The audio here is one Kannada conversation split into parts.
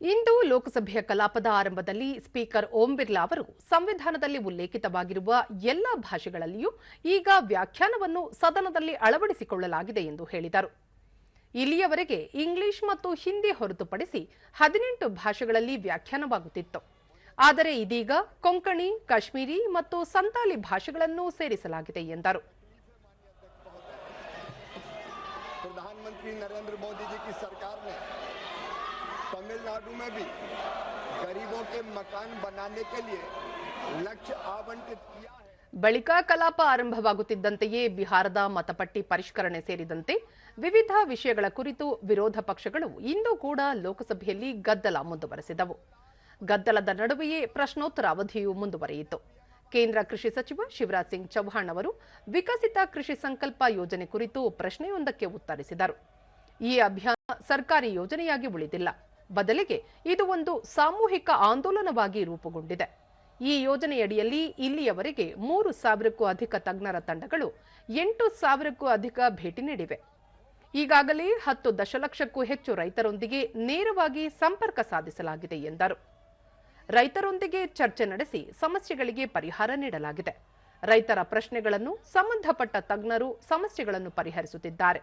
ಇಂದು ಲೋಕಸಭೆಯ ಕಲಾಪದ ಆರಂಭದಲ್ಲಿ ಸ್ಪೀಕರ್ ಓಂ ಬಿರ್ಲಾ ಅವರು ಸಂವಿಧಾನದಲ್ಲಿ ಉಲ್ಲೇಖಿತವಾಗಿರುವ ಎಲ್ಲ ಭಾಷೆಗಳಲ್ಲಿಯೂ ಈಗ ವ್ಯಾಖ್ಯಾನವನ್ನು ಸದನದಲ್ಲಿ ಅಳವಡಿಸಿಕೊಳ್ಳಲಾಗಿದೆ ಎಂದು ಹೇಳಿದರು. ಇಲ್ಲಿಯವರೆಗೆ ಇಂಗ್ಲಿಷ್ ಮತ್ತು ಹಿಂದಿ ಹೊರತುಪಡಿಸಿ ಹದಿನೆಂಟು ಭಾಷೆಗಳಲ್ಲಿ ವ್ಯಾಖ್ಯಾನವಾಗುತ್ತಿತ್ತು. ಆದರೆ ಇದೀಗ ಕೊಂಕಣಿ, ಕಾಶ್ಮೀರಿ ಮತ್ತು ಸಂತಾಲಿ ಭಾಷೆಗಳನ್ನು ಸೇರಿಸಲಾಗಿದೆ ಎಂದರು. ಪ್ರಧಾನಮಂತ್ರಿ ನರೇಂದ್ರ ಮೋದಿ ಸರ್ಕಾರ तमिलनाडु में भी गरीबों के मकान बनाने के लिए लक्ष्य आवंटित किया है ಬಳಿಕ ಕಲಾಪ ಆರಂಭವಾಗುತ್ತಿದ್ದಂತೆಯೇ ಬಿಹಾರದ ಮತಪಟ್ಟಿ ಪರಿಷ್ಕರಣೆ ಸೇರಿದಂತೆ ವಿವಿಧ ವಿಷಯಗಳ ಕುರಿತು ವಿರೋಧ ಪಕ್ಷಗಳು ಇಂದು ಕೂಡ ಲೋಕಸಭೆಯಲ್ಲಿ ಗದ್ದಲ ಮುಂದುವರೆಸಿದವು ಗದ್ದಲದ ನಡುವೆಯೇ ಪ್ರಶ್ನೋತ್ತರ ಅವಧಿಯು ಮುಂದುವರಿಯಿತು ಕೇಂದ್ರ ಕೃಷಿ ಸಚಿವ ಶಿವರಾಜ್ ಸಿಂಗ್ ಚೌಹಾಣ್ ಅವರು ವಿಕಸಿತ ಕೃಷಿ ಸಂಕಲ್ಪ ಯೋಜನೆ ಕುರಿತು ಪ್ರಶ್ನೆಯೊಂದಕ್ಕೆ ಉತ್ತರಿಸಿದರು ಈ ಅಭಿಯಾನ ಸರ್ಕಾರಿ ಯೋಜನೆಯಾಗಿ ಉಳಿದಿಲ್ಲ ಬದಲಿಗೆ ಇದು ಒಂದು ಸಾಮೂಹಿಕ ಆಂದೋಲನವಾಗಿ ರೂಪುಗೊಂಡಿದೆ. ಈ ಯೋಜನೆಯಡಿಯಲ್ಲಿ ಇಲ್ಲಿಯವರೆಗೆ ಮೂರು ಸಾವಿರಕ್ಕೂ ಅಧಿಕ ತಜ್ಞರ ತಂಡಗಳು, ಎಂಟು ಸಾವಿರಕ್ಕೂ ಅಧಿಕ ಭೇಟಿ ನೀಡಿವೆ. ಈಗಾಗಲೇ ಹತ್ತು ದಶಲಕ್ಷಕ್ಕೂ ಹೆಚ್ಚು ರೈತರೊಂದಿಗೆ ನೇರವಾಗಿ ಸಂಪರ್ಕ ಸಾಧಿಸಲಾಗಿದೆ ಎಂದರು. ರೈತರೊಂದಿಗೆ ಚರ್ಚೆ ನಡೆಸಿ ಸಮಸ್ಯೆಗಳಿಗೆ ಪರಿಹಾರ ನೀಡಲಾಗಿದೆ. ರೈತರ ಪ್ರಶ್ನೆಗಳನ್ನು ಸಂಬಂಧಪಟ್ಟ ತಜ್ಞರು ಸಮಸ್ಯೆಗಳನ್ನು ಪರಿಹರಿಸುತ್ತಿದ್ದಾರೆ.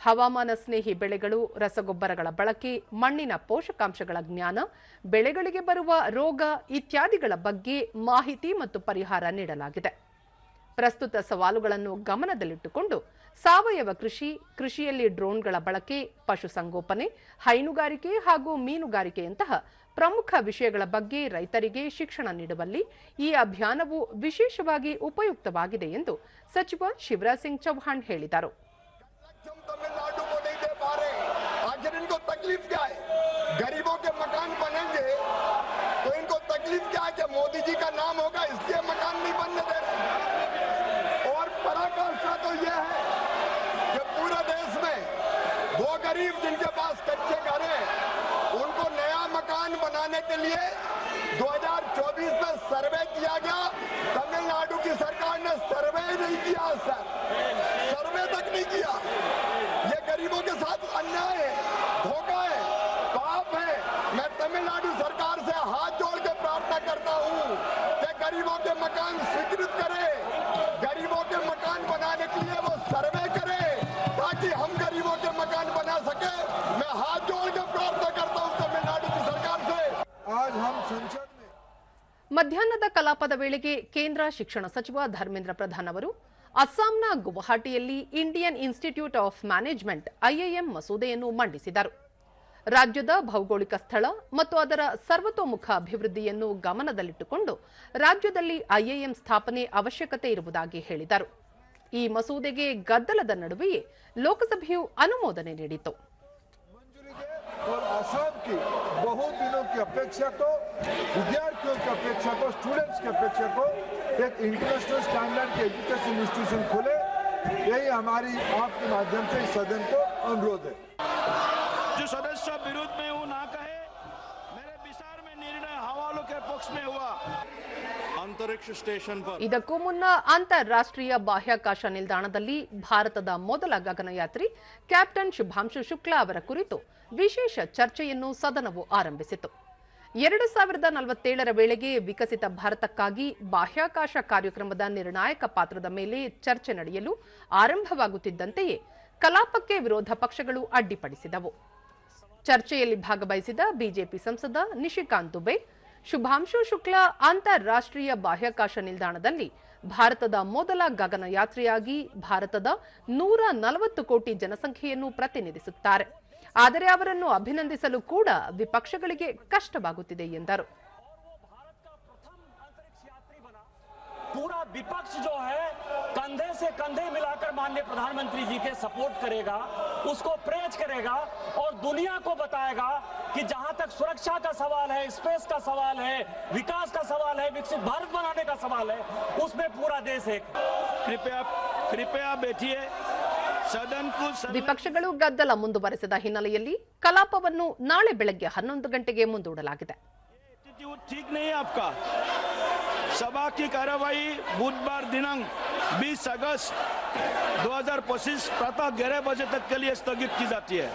ಹವಾಮಾನ ಸ್ನೇಹಿ ಬೆಳೆಗಳು, ರಸಗೊಬ್ಬರಗಳ ಬಳಕೆ, ಮಣ್ಣಿನ ಪೋಷಕಾಂಶಗಳ ಜ್ಞಾನ, ಬೆಳೆಗಳಿಗೆ ಬರುವ ರೋಗ ಇತ್ಯಾದಿಗಳ ಬಗ್ಗೆ ಮಾಹಿತಿ ಮತ್ತು ಪರಿಹಾರ ನೀಡಲಾಗಿದೆ. ಪ್ರಸ್ತುತ ಸವಾಲುಗಳನ್ನು ಗಮನದಲ್ಲಿಟ್ಟುಕೊಂಡು ಸಾವಯವ ಕೃಷಿ, ಕೃಷಿಯಲ್ಲಿ ಡ್ರೋನ್ಗಳ ಬಳಕೆ, ಪಶುಸಂಗೋಪನೆ, ಹೈನುಗಾರಿಕೆ ಹಾಗೂ ಮೀನುಗಾರಿಕೆಯಂತಹ ಪ್ರಮುಖ ವಿಷಯಗಳ ಬಗ್ಗೆ ರೈತರಿಗೆ ಶಿಕ್ಷಣ ನೀಡುವಲ್ಲಿ ಈ ಅಭಿಯಾನವು ವಿಶೇಷವಾಗಿ ಉಪಯುಕ್ತವಾಗಿದೆ ಎಂದು ಸಚಿವ ಶಿವರಾಜ್ ಸಿಂಗ್ ಚೌಹಾಣ್ ಹೇಳಿದರು. तकलीफ़ क्या है? गरीबों के मकान बनेंगे तो इनको तकलीफ़ क्या है कि मोदी जी का नाम होगा, इसलिए मकान नहीं बनने दे रहे और पराकाष्ठा तो यह है कि पूरे देश में वो गरीब जिनके पास कच्चे घर हैं, उनको नया मकान बनाने के लिए 2024 में सर्वे गरीबों के मकान स्वीकृत करे गरीबों के मकान बनाने के लिए वो सर्वे करे ताकि हम गरीबों के मकान बना सके मैं हाथ जोड़ के प्रार्थना करता हूँ तमिलनाडु की सरकार से आज हम संसद में ಮಧ್ಯಾಹ್ನದ ಕಲಾಪದ ವೇಳೆಗೆ ಕೇಂದ್ರ ಶಿಕ್ಷಣ ಸಚಿವ ಧರ್ಮೇಂದ್ರ ಪ್ರಧಾನ್ ಅವರು ಅಸ್ಸಾಂನ ಗುವಾಹಟಿಯಲ್ಲಿ Indian institute of management IIM ಮಸೂದೆಯನ್ನು ಮಂಡಿಸಿದರು ರಾಜ್ಯದ ಭೌಗೋಳಿಕ ಸ್ಥಳ ಮತ್ತು ಅದರ ಸರ್ವತೋಮುಖ ಅಭಿವೃದ್ಧಿಯನ್ನು ಗಮನದಲ್ಲಿಟ್ಟುಕೊಂಡು ರಾಜ್ಯದಲ್ಲಿ ಐಐಎಂ ಸ್ಥಾಪನೆ ಅವಶ್ಯಕತೆ ಇರುವುದಾಗಿ ಹೇಳಿದರು ಈ ಮಸೂದೆಗೆ ಗದ್ದಲದ ನಡುವೆಯೇ ಲೋಕಸಭೆಯು ಅನುಮೋದನೆ ನೀಡಿತು मंजूरी दे और असम की बहुत दिनों की अपेक्षा को विद्यार्थियों की अपेक्षा को स्टूडेंट्स की अपेक्षा को एक इंटरनेशनल स्टैंडर्ड के एजुकेशन इंस्टीट्यूशन खोले यही हमारी आपके माध्यम से इस सदन को अनुरोध है जो सदस्य विरोध में हूं ना कहे मेरे विचार में निर्णय हवालों के पक्ष में हुआ अंतरिक्ष स्टेशन पर ಇದಕ್ಕೂ ಮುನ್ನ ಅಂತಾರಾಷ್ಟ್ರೀಯ ಬಾಹ್ಯಾಕಾಶ ನಿಲ್ದಾಣದಲ್ಲಿ ಭಾರತದ ಮೊದಲ ಗಗನಯಾತ್ರಿ ಕ್ಯಾಪ್ಟನ್ ಶುಭಾಂಶು ಶುಕ್ಲಾ ಅವರ ಕುರಿತು ವಿಶೇಷ ಚರ್ಚೆಯನ್ನು ಸದನವು ಆರಂಭಿಸಿತು ಎರಡು ಸಾವಿರದ ನಲವತ್ತೇಳರ ವೇಳೆಗೆ ವಿಕಸಿತ ಭಾರತಕ್ಕಾಗಿ ಬಾಹ್ಯಾಕಾಶ ಕಾರ್ಯಕ್ರಮದ ನಿರ್ಣಾಯಕ ಪಾತ್ರದ ಮೇಲೆ ಚರ್ಚೆ ನಡೆಯಲು ಆರಂಭವಾಗುತ್ತಿದ್ದಂತೆಯೇ ಕಲಾಪಕ್ಕೆ ವಿರೋಧ ಪಕ್ಷಗಳು ಅಡ್ಡಿಪಡಿಸಿದವು ಚರ್ಚೆಯಲ್ಲಿ ಭಾಗವಹಿಸಿದ ಬಿಜೆಪಿ ಸಂಸದ ನಿಶಿಕಾಂತ್ ದುಬೆ, ಶುಭಾಂಶು ಶುಕ್ಲಾ ಅಂತಾರಾಷ್ಟ್ರೀಯ ಬಾಹ್ಯಾಕಾಶ ನಿಲ್ದಾಣದಲ್ಲಿ ಭಾರತದ ಮೊದಲ ಗಗನಯಾತ್ರಿಯಾಗಿ ಭಾರತದ ನೂರ ನಲವತ್ತು ಕೋಟಿ ಜನಸಂಖ್ಯೆಯನ್ನು ಪ್ರತಿನಿಧಿಸುತ್ತಾರೆ. ಆದರೆ ಅವರನ್ನು ಅಭಿನಂದಿಸಲು ಕೂಡ ವಿಪಕ್ಷಗಳಿಗೆ ಕಷ್ಟವಾಗುತ್ತಿದೆ ಎಂದರು. विपक्ष जो है कंधे से कंधे मिलाकर माननीय प्रधानमंत्री जी के सपोर्ट करेगा उसको प्रेज करेगा और दुनिया को बताएगा कि जहां तक सुरक्षा का सवाल है स्पेस का सवाल है विकास का सवाल है विकसित भारत बनाने का सवाल है उसमें पूरा देश एक कृपया कृपया बैठिए सदन को सदन ವಿಪಕ್ಷಗಳು ಗದ್ದಲ ಮುಂದುವರೆಸಿದ ಹಿನ್ನೆಲೆಯಲ್ಲಿ ಕಲಾಪವನ್ನು ನಾಳೆ ಬೆಳಗ್ಗೆ ಹನ್ನೊಂದು ಗಂಟೆಗೆ ಮುಂದೂಡಲಾಗಿದೆ सभा की कार्यवाही बुधवार दिनांक 20 अगस्त 2025 प्रातः ग्यारह बजे तक के लिए स्थगित की जाती है।